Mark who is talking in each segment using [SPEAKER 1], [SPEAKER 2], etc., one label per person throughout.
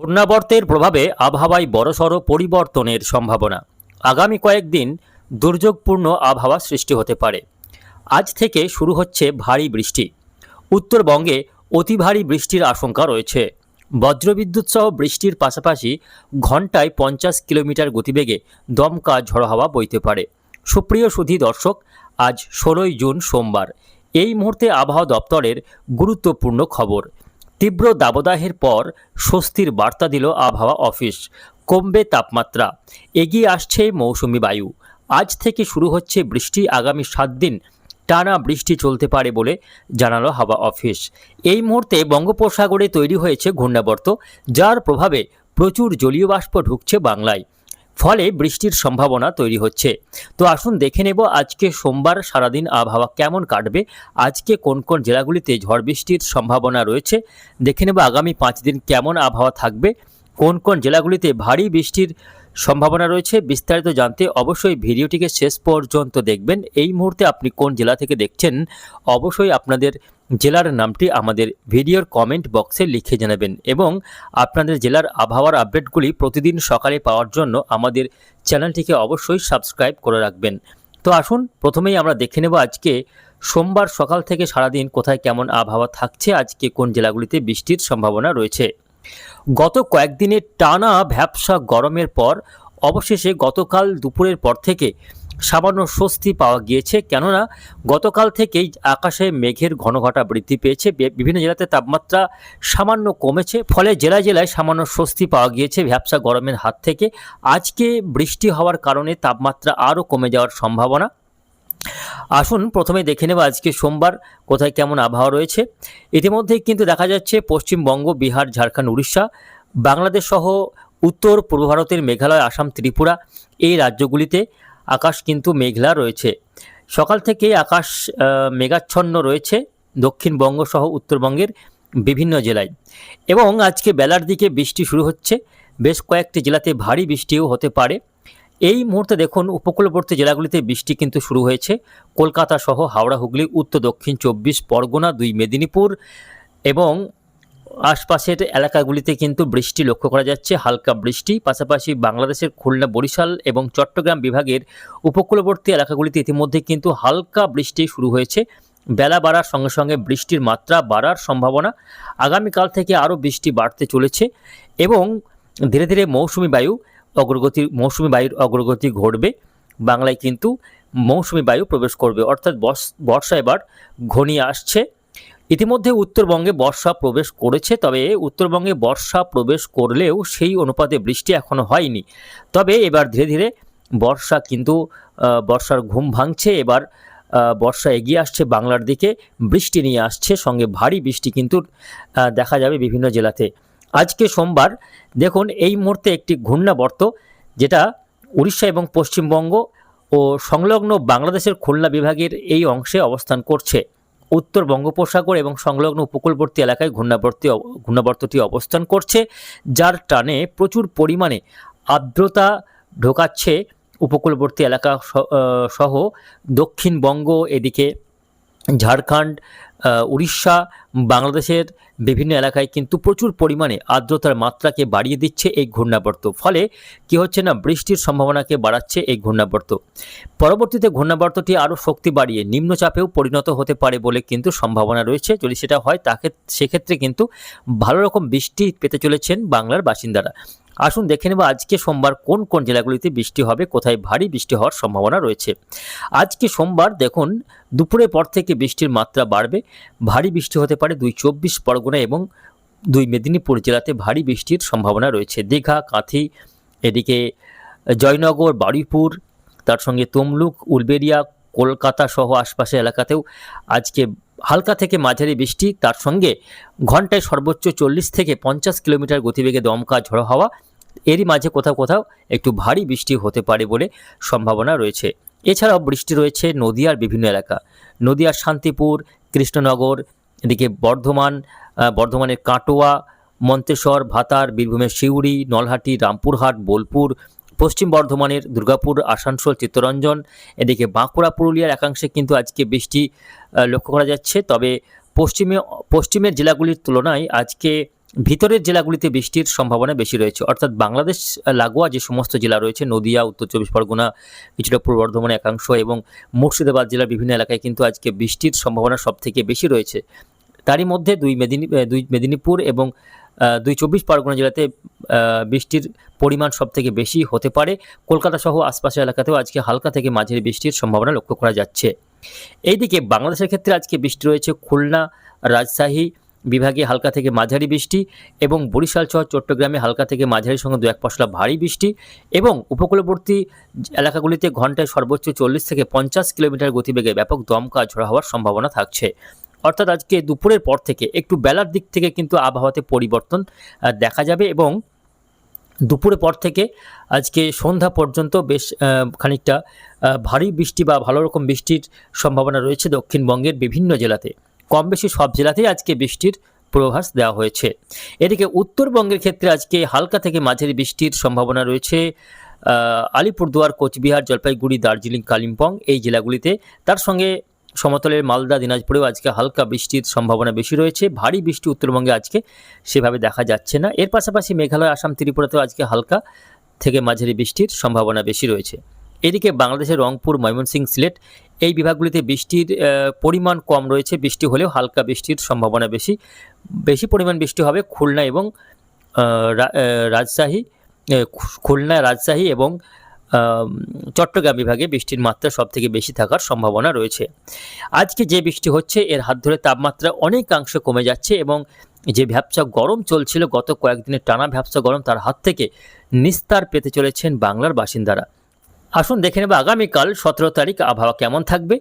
[SPEAKER 1] ঘূর্ণাবর্তের প্রভাবে আবহাওয়ায় বড়সড় পরিবর্তনের সম্ভাবনা। আগামী কয়েকদিন দুর্যোগপূর্ণ আবহাওয়া সৃষ্টি হতে পারে। আজ থেকে শুরু হচ্ছে ভারী বৃষ্টি। উত্তরবঙ্গে অতি ভারী বৃষ্টির আশঙ্কা রয়েছে। বজ্রবিদ্যুৎ সহ বৃষ্টির পাশাপাশি ঘন্টায় পঞ্চাশ কিলোমিটার গতিবেগে দমকা ঝড়ো হাওয়া বইতে পারে। সুপ্রিয় সুধী দর্শক, আজ ষোলোই জুন সোমবার। এই মুহূর্তে আবহাওয়া দপ্তরের গুরুত্বপূর্ণ খবর। তীব্র দাবদাহের পর স্বস্তির বার্তা দিল আবহাওয়া অফিস। কমবে তাপমাত্রা। এগিয়ে আসছে মৌসুমি বায়ু। আজ থেকে শুরু হচ্ছে বৃষ্টি, আগামী সাত দিন টানা বৃষ্টি চলতে পারে বলে জানালো হাওয়া অফিস। এই মুহূর্তে বঙ্গোপসাগরে তৈরি হয়েছে ঘূর্ণাবর্ত, যার প্রভাবে প্রচুর জলীয় বাষ্প ঢুকছে বাংলায়। ফলে বৃষ্টির সম্ভাবনা তৈরি হচ্ছে। তো আসুন দেখে নেব আজকে সোমবার সারাদিন আবহাওয়া কেমন কাটবে, আজকে কোন কোন জেলাগুলিতে ঝড় বৃষ্টির সম্ভাবনা রয়েছে, দেখে নেব আগামী পাঁচ দিন কেমন আবহাওয়া থাকবে, কোন কোন জেলাগুলিতে ভারী বৃষ্টির সম্ভাবনা রয়েছে, বিস্তারিত জানতে অবশ্যই ভিডিওটিকে শেষ পর্যন্ত দেখবেন। এই মুহূর্তে আপনি কোন জেলা থেকে দেখছেন, অবশ্যই আপনাদের জেলার নামটি আমাদের ভিডিওর কমেন্ট বক্সে লিখে জানাবেন এবং আপনাদের জেলার আবহাওয়ার আপডেটগুলি প্রতিদিন সকালে পাওয়ার জন্য আমাদের চ্যানেলটিকে অবশ্যই সাবস্ক্রাইব করে রাখবেন। তো আসুন, প্রথমেই আমরা দেখে নেব আজকে সোমবার সকাল থেকে সারাদিন কোথায় কেমন আবহাওয়া থাকছে, আজকে কোন জেলাগুলিতে বৃষ্টির সম্ভাবনা রয়েছে। গত কয়েকদিনের টানা ভ্যাবসা গরমের পর, অবশেষে গতকাল দুপুরের পর থেকে সামান্য স্বস্তি পাওয়া গিয়েছে। কেননা, গতকাল থেকেই আকাশে মেঘের ঘনঘটা বৃদ্ধি পেয়েছে। বিভিন্ন জেলাতে তাপমাত্রা সামান্য কমেছে, ফলে জেলায় জেলায় সামান্য স্বস্তি পাওয়া গিয়েছে ভ্যাবসা গরমের হাত থেকে। আজকে বৃষ্টি হওয়ার কারণে তাপমাত্রা আরও কমে যাওয়ার সম্ভাবনা। আসুন প্রথমে দেখে নেব আজকে সোমবার কোথায় কেমন আবহাওয়া রয়েছে। ইতিমধ্যেই কিন্তু দেখা যাচ্ছে পশ্চিমবঙ্গ, বিহার, ঝাড়খণ্ড, উড়িষ্যা, বাংলাদেশ সহ উত্তর, পূর্ব ভারতের মেঘালয়, আসাম, ত্রিপুরা এই রাজ্যগুলিতে আকাশ কিন্তু মেঘলা রয়েছে। সকাল থেকেই আকাশ মেঘাচ্ছন্ন রয়েছে দক্ষিণবঙ্গ সহ উত্তরবঙ্গের বিভিন্ন জেলায়। এবং আজকে বেলার দিকে বৃষ্টি শুরু হচ্ছে। বেশ কয়েকটি জেলাতে ভারী বৃষ্টিও হতে পারে। এই মুহূর্তে দেখুন, উপকূলবর্তী জেলাগুলিতে বৃষ্টি কিন্তু শুরু হয়েছে। কলকাতা সহ হাওড়া, হুগলি, উত্তর, দক্ষিণ, চব্বিশ, পরগনা, দুই মেদিনীপুর এবং আশপাশের এলাকাগুলিতে কিন্তু বৃষ্টি লক্ষ্য করা যাচ্ছে। হালকা বৃষ্টি, পাশাপাশি বাংলাদেশের খুলনা, বরিশাল এবং চট্টগ্রাম বিভাগের উপকূলবর্তী এলাকাগুলিতে ইতিমধ্যে কিন্তু হালকা বৃষ্টি শুরু হয়েছে। বেলা বাড়ার সঙ্গে সঙ্গে বৃষ্টির মাত্রা বাড়ার সম্ভাবনা আগামীকাল থেকে আরও বৃষ্টি বাড়তে চলেছে এবং ধীরে ধীরে মৌসুমি বায়ু অগ্রগতি, মৌসুমি বায়ুর অগ্রগতি ঘটবে। বাংলায় কিন্তু মৌসুমি বায়ু প্রবেশ করবে। অর্থাৎ বর্ষ- এবার ঘনিয়ে আসছে। ইতিমধ্যে উত্তরবঙ্গে বর্ষা প্রবেশ করেছে, তবে উত্তরবঙ্গে বর্ষা প্রবেশ করলেও সেই অনুপাতে বৃষ্টি এখনও হয়নি। তবে এবার ধীরে ধীরে বর্ষা কিন্তু বর্ষার ঘুম ভাঙছে। এবার বর্ষা এগিয়ে আসছে বাংলার দিকে। বৃষ্টি নিয়ে আসছে, সঙ্গে ভারী বৃষ্টি কিন্তু দেখা যাবে বিভিন্ন জেলাতে। আজকে সোমবার, দেখুন এই মুহূর্তে একটি ঘূর্ণাবর্ত যেটা উড়িষ্যা এবং পশ্চিমবঙ্গ ও সংলগ্ন বাংলাদেশের খুলনা বিভাগের এই অংশে অবস্থান করছে। উত্তর বঙ্গোপসাগর এবং সংলগ্ন উপকূলবর্তী এলাকায় ঘূর্ণাবর্তী ঘূর্ণাবর্তটি অবস্থান করছে, যার টানে প্রচুর পরিমাণে আর্দ্রতা ঢোকাচ্ছে উপকূলবর্তী এলাকা সহ দক্ষিণবঙ্গ এদিকে। ঝাড়খণ্ড উড়িষ্যা, বাংলাদেশের বিভিন্ন এলাকায় কিন্তু প্রচুর পরিমাণে আর্দ্রতার মাত্রাকে বাড়িয়ে দিচ্ছে এই ঘূর্ণাবর্ত। ফলে কি হচ্ছে না, বৃষ্টির সম্ভাবনাকে বাড়াচ্ছে এই ঘূর্ণাবর্ত। পরবর্তীতে ঘূর্ণাবর্তটি আরও শক্তি বাড়িয়ে নিম্নচাপেও পরিণত হতে পারে বলে কিন্তু সম্ভাবনা রয়েছে। যদি সেটা হয়, তাকে সেক্ষেত্রে কিন্তু ভালো রকম বৃষ্টি পেতে চলেছেন বাংলার বাসিন্দারা। আসুন দেখে নেব আজকে সোমবার কোন কোন জেলাগুলিতে বৃষ্টি হবে, কোথায় ভারী বৃষ্টি হওয়ার সম্ভাবনা রয়েছে। আজকে সোমবার দেখুন, দুপুরের পর থেকে বৃষ্টির মাত্রা বাড়বে, ভারী বৃষ্টি হতে পারে দুই চব্বিশ পরগনা এবং দুই মেদিনীপুর জেলাতে ভারী বৃষ্টির সম্ভাবনা রয়েছে। দীঘা, কাঁথি, এদিকে জয়নগর, বারুইপুর, তার সঙ্গে তমলুক উলবেরিয়া কলকাতা সহ আশপাশের এলাকাতেও আজকে হালকা থেকে মাঝারি বৃষ্টি। তার সঙ্গে ঘন্টায় সর্বোচ্চ চল্লিশ থেকে পঞ্চাশ কিলোমিটার গতিবেগে দমকা ঝড়ো হাওয়া এরই মাঝে কোথাও কোথাও একটু ভারী বৃষ্টি হতে পারে বলে সম্ভাবনা রয়েছে। এছাড়াও বৃষ্টি রয়েছে নদিয়ার বিভিন্ন এলাকা। নদিয়ার শান্তিপুর, কৃষ্ণনগর, এদিকে বর্ধমান বর্ধমানের কাটোয়া, মন্তেশ্বর, ভাতার, বীরভূমের সিউড়ি, নলহাটি, রামপুরহাট, বোলপুর, পশ্চিম বর্ধমানের দুর্গাপুর, আসানসোল, চিত্তরঞ্জন, এদিকে বাঁকুড়া, পুরুলিয়ার একাংশে কিন্তু আজকে বৃষ্টি লক্ষ্য করা যাচ্ছে। তবে পশ্চিমে, পশ্চিমের জেলাগুলির তুলনায় আজকে ভিতরের জেলাগুলিতে বৃষ্টির সম্ভাবনা বেশি রয়েছে। অর্থাৎ বাংলাদেশ লাগোয়া যে সমস্ত জেলা রয়েছে, নদিয়া, উত্তর চব্বিশ পরগনা, কিছুটা পূর্ব বর্ধমান একাংশ এবং মুর্শিদাবাদ জেলার বিভিন্ন এলাকায় কিন্তু আজকে বৃষ্টির সম্ভাবনা সব থেকে বেশি রয়েছে। তারই মধ্যে দুই মেদিনী দুই মেদিনীপুর এবং দুই চব্বিশ পরগনা জেলাতে বৃষ্টির পরিমাণ সব থেকে বেশি হতে পারে। কলকাতা সহ আশপাশের এলাকাতেও আজকে হালকা থেকে মাঝারি বৃষ্টির সম্ভাবনা লক্ষ্য করা যাচ্ছে। এইদিকে বাংলাদেশের ক্ষেত্রে আজকে বৃষ্টি রয়েছে খুলনা, রাজশাহী বিভাগে হালকা থেকে মাঝারি বৃষ্টি এবং বরিশাল সহ চট্টগ্রামে হালকা থেকে মাঝারির সঙ্গে দু এক পশলা ভারী বৃষ্টি এবং উপকূলবর্তী এলাকাগুলিতে ঘন্টায় সর্বোচ্চ চল্লিশ থেকে পঞ্চাশ কিলোমিটার গতিবেগে ব্যাপক দমকা ঝোড়া হওয়ার সম্ভাবনা থাকছে। অর্থাৎ আজকে দুপুরের পর থেকে একটু বেলার দিক থেকে কিন্তু আবহাওয়াতে পরিবর্তন দেখা যাবে এবং দুপুরের পর থেকে আজকে সন্ধ্যা পর্যন্ত বেশ খানিকটা ভারী বৃষ্টি বা ভালো রকম বৃষ্টির সম্ভাবনা রয়েছে দক্ষিণবঙ্গের বিভিন্ন জেলাতে। কম বেশি সব জেলাতেই আজকে বৃষ্টির পূর্বাভাস দেওয়া হয়েছে। এদিকে উত্তরবঙ্গের ক্ষেত্রে আজকে হালকা থেকে মাঝারি বৃষ্টির সম্ভাবনা রয়েছে। আলিপুরদুয়ার, কোচবিহার, জলপাইগুড়ি, দার্জিলিং, কালিম্পং এই জেলাগুলিতে। তার সঙ্গে সমতলের মালদা, দিনাজপুরেও আজকে হালকা বৃষ্টির সম্ভাবনা বেশি রয়েছে। ভারী বৃষ্টি উত্তরবঙ্গে আজকে সেভাবে দেখা যাচ্ছে না। এর পাশাপাশি মেঘালয়, আসাম, ত্রিপুরাতেও আজকে হালকা থেকে মাঝারি বৃষ্টির সম্ভাবনা বেশি রয়েছে। এদিকে বাংলাদেশের রংপুর, ময়মনসিংহ, সিলেট এই বিভাগগুলিতে বৃষ্টির পরিমাণ কম রয়েছে। বৃষ্টি হলেও হালকা বৃষ্টির সম্ভাবনা বেশি। বেশি পরিমাণ বৃষ্টি হবে খুলনা এবং রাজশাহী খুলনা, রাজশাহী এবং চট্টগ্রাম বিভাগে বৃষ্টির মাত্রা সব থেকে বেশি থাকার সম্ভাবনা রয়েছে। আজকে যে বৃষ্টি হচ্ছে, এর হাত ধরে তাপমাত্রা অনেকাংশে কমে যাচ্ছে এবং যে ভ্যাবসা গরম চলছিল গত কয়েকদিনের টানা ভ্যাবসা গরম তার হাত থেকে নিস্তার পেতে চলেছেন বাংলার বাসিন্দারা। আসুন দেখে নেব আগামীকাল সতেরো তারিখ আবহাওয়া কেমন থাকবে।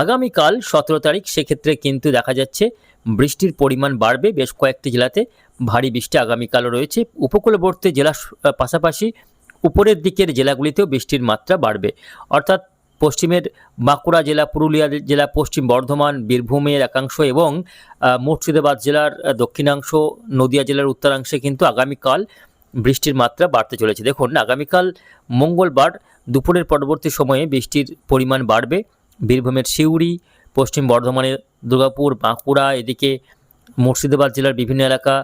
[SPEAKER 1] আগামীকাল সতেরো তারিখ, সেক্ষেত্রে কিন্তু দেখা যাচ্ছে বৃষ্টির পরিমাণ বাড়বে। বেশ কয়েকটি জেলাতে ভারী বৃষ্টি আগামীকালও রয়েছে। উপকূলবর্তী জেলার পাশাপাশি উপরের দিকের জেলাগুলিতেও বৃষ্টির মাত্রা বাড়বে। অর্থাৎ পশ্চিমের বাঁকুড়া জেলা, পুরুলিয়া জেলা, পশ্চিম বর্ধমান বীরভূমের একাংশ এবং মুর্শিদাবাদ জেলার দক্ষিণাংশ, নদিয়া জেলার উত্তরাংশে কিন্তু আগামীকাল বৃষ্টির মাত্রা বাড়তে চলেছে। দেখুন, আগামীকাল মঙ্গলবার দুপুরের পরবর্তী সময়ে বৃষ্টির পরিমাণ বাড়বে। বীরভূমের সিউড়ি, পশ্চিম বর্ধমানের দুর্গাপুর, বাঁকুড়া, এদিকে মুর্শিদাবাদ জেলার বিভিন্ন এলাকা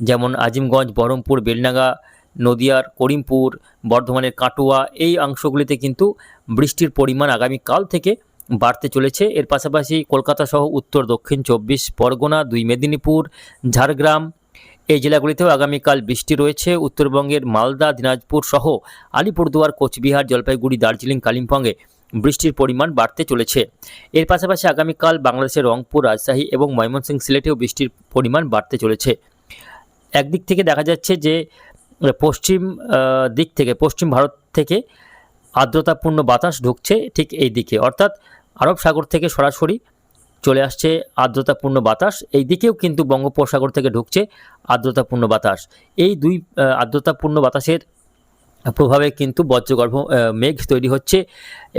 [SPEAKER 1] যেমন আজিমগঞ্জ, বহরমপুর, বেলডাঙ্গা, নদিয়ার করিমপুর, বর্ধমানের কাটুয়া, এই অংশগুলিতে কিন্তু বৃষ্টির পরিমাণ আগামীকাল থেকে বাড়তে চলেছে। এর পাশাপাশি কলকাতা সহ উত্তর, দক্ষিণ চব্বিশ পরগনা, দুই মেদিনীপুর, ঝাড়গ্রাম এই জেলাগুলিতেও আগামীকাল বৃষ্টি রয়েছে। উত্তরবঙ্গের মালদা, দিনাজপুর সহ আলিপুরদুয়ার, কোচবিহার, জলপাইগুড়ি, দার্জিলিং, কালিম্পংয়ে বৃষ্টির পরিমাণ বাড়তে চলেছে। এর পাশাপাশি আগামীকাল বাংলাদেশের রংপুর, রাজশাহী এবং ময়মনসিংহ সিলেটেও বৃষ্টির পরিমাণ বাড়তে চলেছে। একদিক থেকে দেখা যাচ্ছে যে, পশ্চিম দিক থেকে, পশ্চিম ভারত থেকে আর্দ্রতাপূর্ণ বাতাস ঢুকছে ঠিক এই দিকে। অর্থাৎ আরব সাগর থেকে সরাসরি চলে আসছে আর্দ্রতাপূর্ণ বাতাস। এই দিকেও কিন্তু বঙ্গোপসাগর থেকে ঢুকছে আর্দ্রতাপূর্ণ বাতাস। এই দুই আর্দ্রতাপূর্ণ বাতাসের প্রভাবে কিন্তু বজ্রগর্ভ মেঘ তৈরি হচ্ছে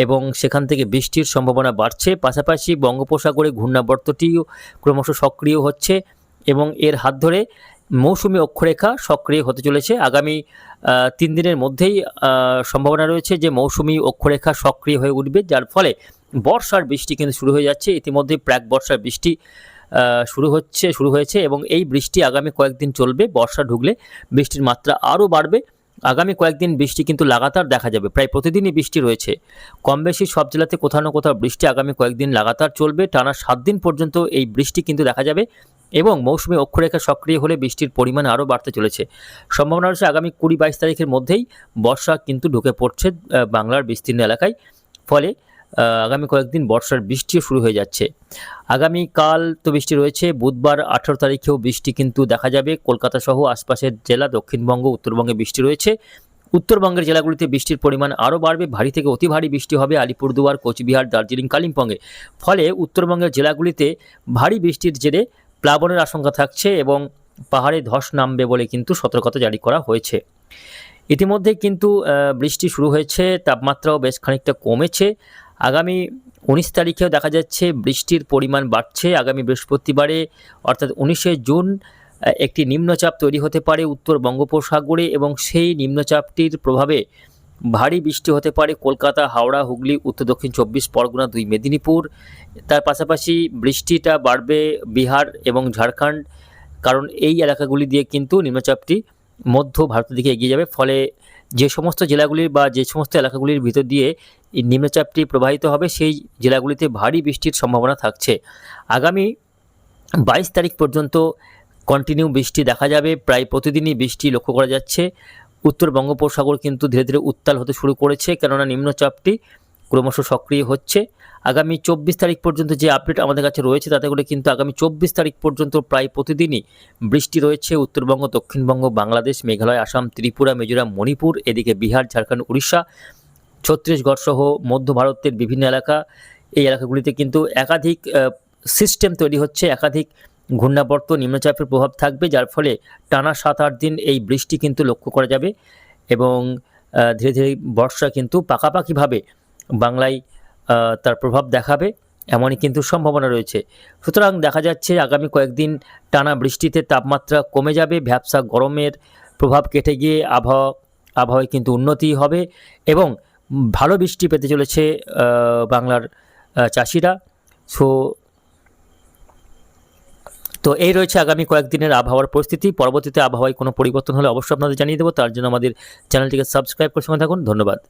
[SPEAKER 1] এবং সেখান থেকে বৃষ্টির সম্ভাবনা বাড়ছে। পাশাপাশি বঙ্গোপসাগরে ঘূর্ণাবর্তটিও ক্রমশ সক্রিয় হচ্ছে এবং এর হাত ধরে মৌসুমী অক্ষরেখা সক্রিয় হতে চলেছে। আগামী তিন দিনের মধ্যেই সম্ভাবনা রয়েছে যে মৌসুমী অক্ষরেখা সক্রিয় হয়ে উঠবে, যার ফলে বর্ষার বৃষ্টি কিন্তু শুরু হয়ে যাচ্ছে। ইতিমধ্যে প্রাক বর্ষার বৃষ্টি শুরু হচ্ছে, শুরু হয়েছে এবং এই বৃষ্টি আগামী কয়েকদিন চলবে। বর্ষা ঢুকলে বৃষ্টির মাত্রা আরও বাড়বে। আগামী কয়েকদিন বৃষ্টি কিন্তু লাগাতার দেখা যাবে। প্রায় প্রতিদিনই বৃষ্টি রয়েছে। কম বেশি সব জেলাতে কোথাও না কোথাও বৃষ্টি আগামী কয়েকদিন লাগাতার চলবে। টানা সাত দিন পর্যন্ত এই বৃষ্টি কিন্তু দেখা যাবে। এবং মৌসুমী অক্ষরেখা সক্রিয় হলে বৃষ্টির পরিমাণ আরও বাড়তে চলেছে। সম্ভাবনা রয়েছে আগামী কুড়ি বাইশ তারিখের মধ্যেই বর্ষা কিন্তু ঢুকে পড়ছে বাংলার বিস্তীর্ণ এলাকায়। ফলে আগামী কয়েকদিন বর্ষার বৃষ্টিও শুরু হয়ে যাচ্ছে। আগামীকাল তো বৃষ্টি রয়েছে, বুধবার আঠেরো তারিখেও বৃষ্টি কিন্তু দেখা যাবে। কলকাতা সহ আশপাশের জেলা, দক্ষিণবঙ্গ, উত্তরবঙ্গে বৃষ্টি রয়েছে। উত্তরবঙ্গের জেলাগুলিতে বৃষ্টির পরিমাণ আরও বাড়বে। ভারী থেকে অতি ভারী বৃষ্টি হবে আলিপুরদুয়ার, কোচবিহার, দার্জিলিং, কালিম্পংয়ে। ফলে উত্তরবঙ্গের জেলাগুলিতে ভারী বৃষ্টির জেরে প্লাবনের আশঙ্কা থাকছে এবং পাহাড়ে ধস নামবে বলে কিন্তু সতর্কতা জারি করা হয়েছে। ইতিমধ্যে কিন্তু বৃষ্টি শুরু হয়েছে, তাপমাত্রাও বেশ খানিকটা কমেছে। আগামী উনিশ তারিখেও দেখা যাচ্ছে বৃষ্টির পরিমাণ বাড়ছে। আগামী বৃহস্পতিবারে, অর্থাৎ উনিশে জুন একটি নিম্নচাপ তৈরি হতে পারে উত্তর বঙ্গোপসাগরে এবং সেই নিম্নচাপটির প্রভাবে ভারী বৃষ্টি হতে পারে কলকাতা, হাওড়া, হুগলি, উত্তর দক্ষিণ চব্বিশ, পরগনা, দুই মেদিনীপুর। তার পাশাপাশি বৃষ্টিটা বাড়বে বিহার এবং ঝাড়খণ্ড, কারণ এই এলাকাগুলি দিয়ে কিন্তু নিম্নচাপটি মধ্য ভারতের দিকে এগিয়ে যাবে। ফলে যে সমস্ত জেলাগুলির বা যে সমস্ত এলাকাগুলির ভিতর দিয়ে নিম্নচাপটি প্রবাহিত হবে, সেই জেলাগুলিতে ভারী বৃষ্টির সম্ভাবনা থাকছে। আগামী বাইশ তারিখ পর্যন্ত কন্টিনিউ বৃষ্টি দেখা যাবে। প্রায় প্রতিদিনই বৃষ্টি লক্ষ্য করা যাচ্ছে। উত্তর বঙ্গোপসাগর কিন্তু ধীরে ধীরে উত্তাল হতে শুরু করেছে, কেননা নিম্নচাপটি ক্রমশ সক্রিয় হচ্ছে। আগামী চব্বিশ তারিখ পর্যন্ত যে আপডেট আমাদের কাছে রয়েছে, তাতে করে কিন্তু আগামী চব্বিশ তারিখ পর্যন্ত প্রায় প্রতিদিনই বৃষ্টি রয়েছে উত্তরবঙ্গ দক্ষিণবঙ্গ বাংলাদেশ, মেঘালয়, আসাম, ত্রিপুরা, মিজোরাম, মণিপুর, এদিকে বিহার, ঝাড়খণ্ড, উড়িষ্যা, ছত্তিশগড় সহ মধ্য ভারতের বিভিন্ন এলাকা। এই এলাকাগুলিতে কিন্তু একাধিক সিস্টেম তৈরি হচ্ছে, একাধিক ঘূর্ণাবর্ত নিম্নচাপের প্রভাব থাকবে, যার ফলে টানা সাত, আট দিন এই বৃষ্টি কিন্তু লক্ষ্য করা যাবে এবং ধীরে ধীরে বর্ষা কিন্তু পাকাপাকিভাবে বাংলায় তার প্রভাব দেখাবে, এমনই কিন্তু সম্ভাবনা রয়েছে। সুতরাং দেখা যাচ্ছে আগামী কয়েকদিন টানা বৃষ্টিতে তাপমাত্রা কমে যাবে, ভ্যাবসা গরমের প্রভাব কেটে গিয়ে আবহাওয়া আবহাওয়ায় কিন্তু উন্নতি হবে এবং ভালো বৃষ্টি পেতে চলেছে বাংলার চাষিরা। সো তো এই রয়েছে আগামী কয়েকদিনের আবহাওয়ার পরিস্থিতি। পরবর্তীতে আবহাওয়ায় কোনো পরিবর্তন হলে অবশ্যই আপনাদের জানিয়ে দেবো। তার জন্য আমাদের চ্যানেলটিকে সাবস্ক্রাইব করে সঙ্গে থাকুন। ধন্যবাদ।